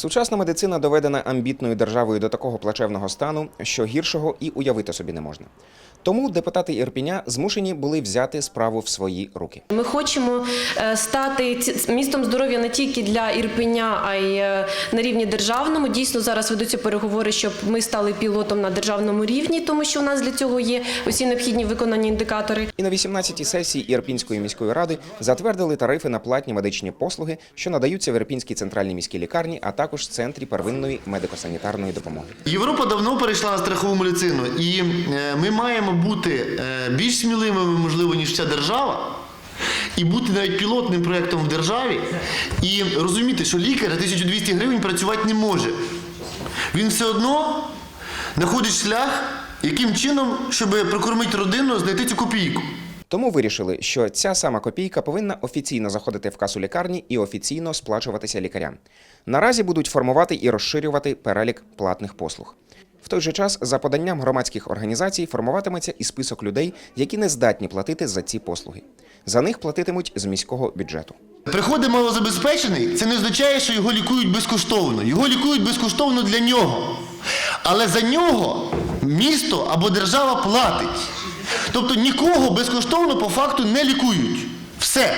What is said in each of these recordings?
Сучасна медицина доведена амбітною державою до такого плачевного стану, що гіршого і уявити собі не можна. Тому депутати Ірпіня змушені були взяти справу в свої руки. Ми хочемо е, стати містом здоров'я не тільки для Ірпеня, а й е, на рівні державному. Дійсно, зараз ведуться переговори, щоб ми стали пілотом на державному рівні, тому що у нас для цього є усі необхідні виконані індикатори. І на 18-й сесії Ірпінської міської ради затвердили тарифи на платні медичні послуги, що надаються в Ірпінській центральній міській лікарні, а також центрі первинної медико-санітарної допомоги. Європа давно перейшла на страхову медицину, і е, ми маємо бути е, більш сміливими, можливо, ніж ця держава, і бути навіть пілотним проєктом в державі, і розуміти, що лікар за 1200 гривень працювати не може. Він все одно знаходить шлях, яким чином, щоб прокормити родину, знайти цю копійку. Тому вирішили, що ця сама копійка повинна офіційно заходити в касу лікарні і офіційно сплачуватися лікарям. Наразі будуть формувати і розширювати перелік платних послуг. В той же час, за поданням громадських організацій, формуватиметься і список людей, які не здатні платити за ці послуги. За них платитимуть з міського бюджету. Приходить малозабезпечений, це не означає, що його лікують безкоштовно. Його лікують безкоштовно для нього. Але за нього місто або держава платить. Тобто нікого безкоштовно по факту не лікують. Все.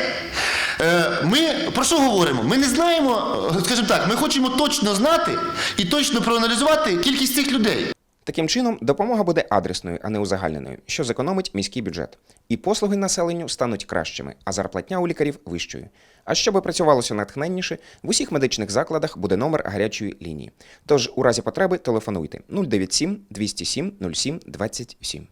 Е, Ми про що говоримо? Ми не знаємо, е, скажімо так, ми хочемо точно знати і точно проаналізувати кількість цих людей. Таким чином, допомога буде адресною, а не узагальненою, що зекономить міський бюджет. І послуги населенню стануть кращими, а зарплатня у лікарів вищою. А щоб працювалося натхненніше, в усіх медичних закладах буде номер гарячої лінії. Тож, у разі потреби телефонуйте 097 207 07 27.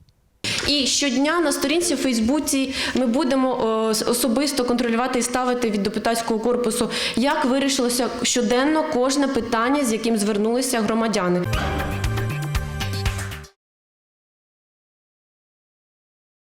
І щодня на сторінці в Фейсбуці ми будемо е, особисто контролювати і ставити від депутатського корпусу, як вирішилося щоденно кожне питання, з яким звернулися громадяни.